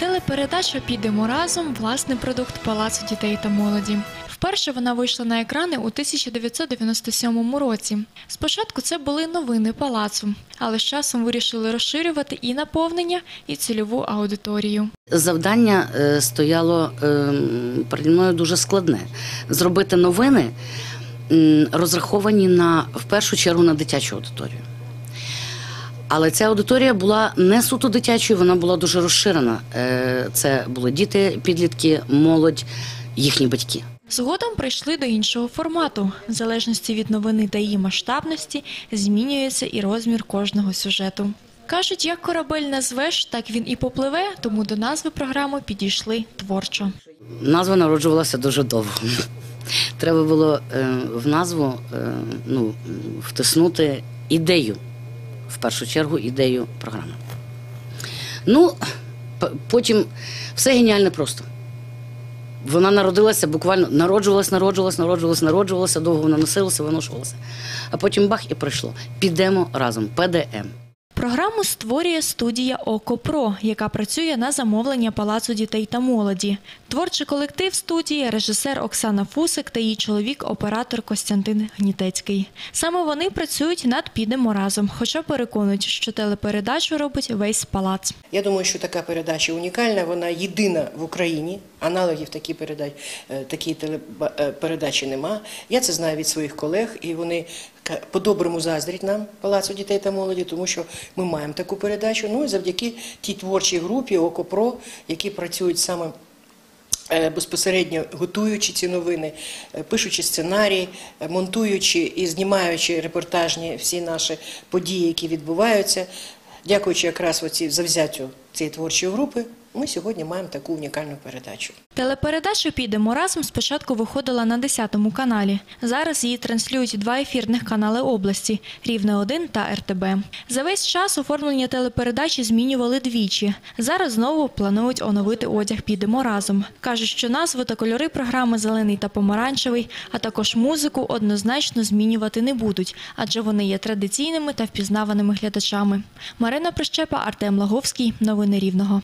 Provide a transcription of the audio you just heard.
Телепередача Підемо разом власний продукт Палацу дітей та молоді. Вперше вона вийшла на екрани у 1997 році. Спочатку це були новини палацу, але з часом вирішили розширювати і наповнення, і цільову аудиторію. Завдання е, стояло е, переді мною дуже складне: зробити новини, розраховані на в першу чергу на дитячу аудиторію. Але ця аудиторія була не суто дитячою, вона була дуже розширена. Е, Це були діти, підлітки, молодь, їхні батьки. Згодом прийшли до іншого формату. В залежності від новини та її масштабності змінюється і розмір кожного сюжету. Кажуть, як корабель назвеш, так він і попливе, тому до назви програми підійшли творчо. Назва народжувалася дуже довго. Треба було е, в назву е, ну, втиснути ідею, в першу чергу, ідею програми. Ну, потім все геніальне просто. Вона народилася буквально народжувалася, народжувалася, народжувалася, народжувалася, довго вона носилася, виношувалася. А потім бах і прийшло. Підемо разом. ПДМ. Програму створює студія Око Про, яка працює на замовлення Палацу дітей та молоді. Творчий колектив студії режисер Оксана Фусик та її чоловік, оператор Костянтин Гнітецький. Саме вони працюють над підемо разом, хоча переконують, що телепередачу робить весь палац. Я думаю, що така передача унікальна, вона єдина в Україні. Аналогів такі передач, е, такій телепередачі нема. Я це знаю від своїх колег, і вони по-доброму заздрять нам Палацу дітей та молоді, тому що ми маємо таку передачу. Ну і завдяки тій творчій групі ОКОПРО, які працюють саме. е, Безпосередньо готуючи ці новини, е, пишучи сценарії, е, монтуючи і знімаючи репортажні всі наші події, які відбуваються, дякуючи якраз оці завзяттю цієї творчої групи, ми сьогодні маємо таку унікальну передачу. Телепередача Підемо разом спочатку виходила на 10 каналі. Зараз її транслюють два ефірних канали області Рівне 1 та РТБ. За весь час оформлення телепередачі змінювали двічі. Зараз знову планують оновити одяг Підемо разом. кажуть, що назви та кольори програми зелений та помаранчевий, а також музику однозначно змінювати не будуть, адже вони є традиційними та впізнаваними глядачами. Марина Прищепа, Артем Лаговський. Новини Рівного.